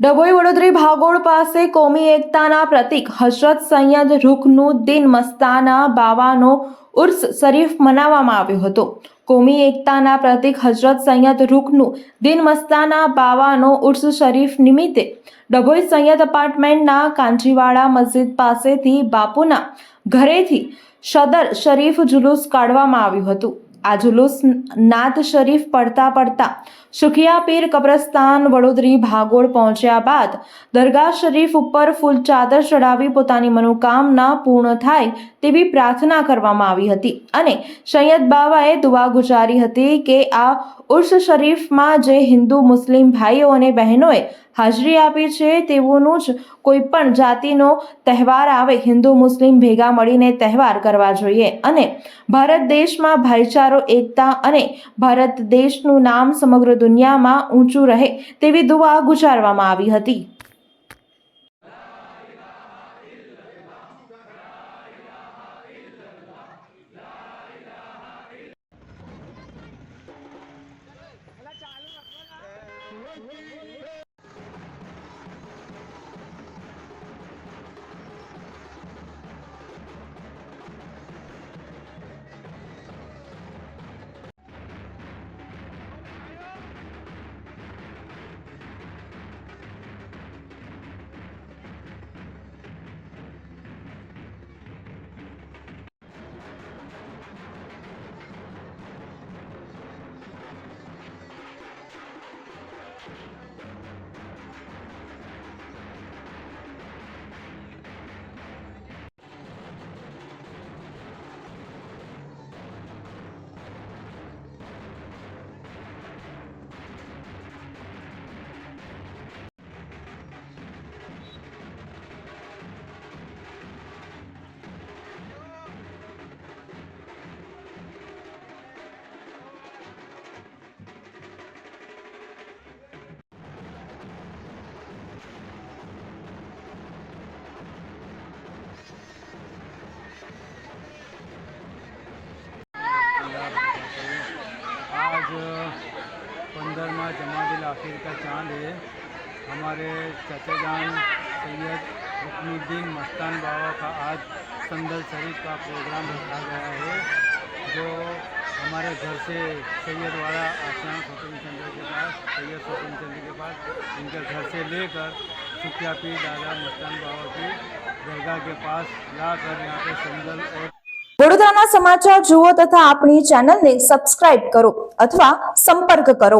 ડભોઈ વડોદરી ભાગોળ પાસે કોમી એકતાના પ્રતીક હજરત સૈયદ રૂકનુદ્દીન મસ્તાના બાવાનો ઉર્સ શરીફ મનાવવામાં આવ્યો હતો. કોમી એકતાના પ્રતીક હજરત સૈયદ રૂકનું દિન મસ્તાના બાવાનો ઉર્સ શરીફ નિમિત્તે ડભોઈ સૈયદ અપાર્ટમેન્ટના કાંજીવાડા મસ્જિદ પાસેથી બાપુના ઘરેથી સદર શરીફ જુલુસ કાઢવામાં આવ્યું હતું. આ જુલુસ નાત શરીફ પડતા પડતા સુખિયા પીર કબ્રસ્તાન વડોદરી ભાગોળ પહોંચ્યા બાદ દરગાહ શરીફ ઉપર ફૂલ ચાદર ચડાવી પોતાની મનોકામના પૂર્ણ થાય તેવી પ્રાર્થના કરવામાં આવી હતી. અને સૈયદ બાવાએ દુઆ ગુજારી હતી કે આ ઉર્સ શરીફમાં જે હિન્દુ, મુસ્લિમ ભાઈઓ અને બહેનોએ હાજરી આપી છે, તેઓનું જ કોઈ પણ જાતિનો તહેવાર આવે, હિન્દુ, મુસ્લિમ ભેગા મળીને તહેવાર કરવા જોઈએ. અને ભારત દેશમાં ભાઈચારો, એકતા અને ભારત દેશનું નામ સમગ્ર દુનિયામાં ઊંચું રહે તેવી દુઆ ગુજારવામાં આવી હતી. Rocky! आज पंद्रहवा जमादिल आखिर का चाँद है। हमारे चाचा जान सैयद रुकनुद्दीन मस्तान बाबा का आज संदल शरीफ का प्रोग्राम रखा गया है, जो हमारे घर से सैयद वाला आसान स्वतंत्र चंद्र के पास, सैयद स्वतंत्र चंद्र के पास, इनके घर से लेकर सुखिया पी दादा मस्तान बाबा की दरगाह के पास लाकर यहाँ पे संदल और વડોદરાના સમાચાર જુઓ તથા આપણી ચેનલને સબસ્ક્રાઇબ કરો અથવા સંપર્ક કરો.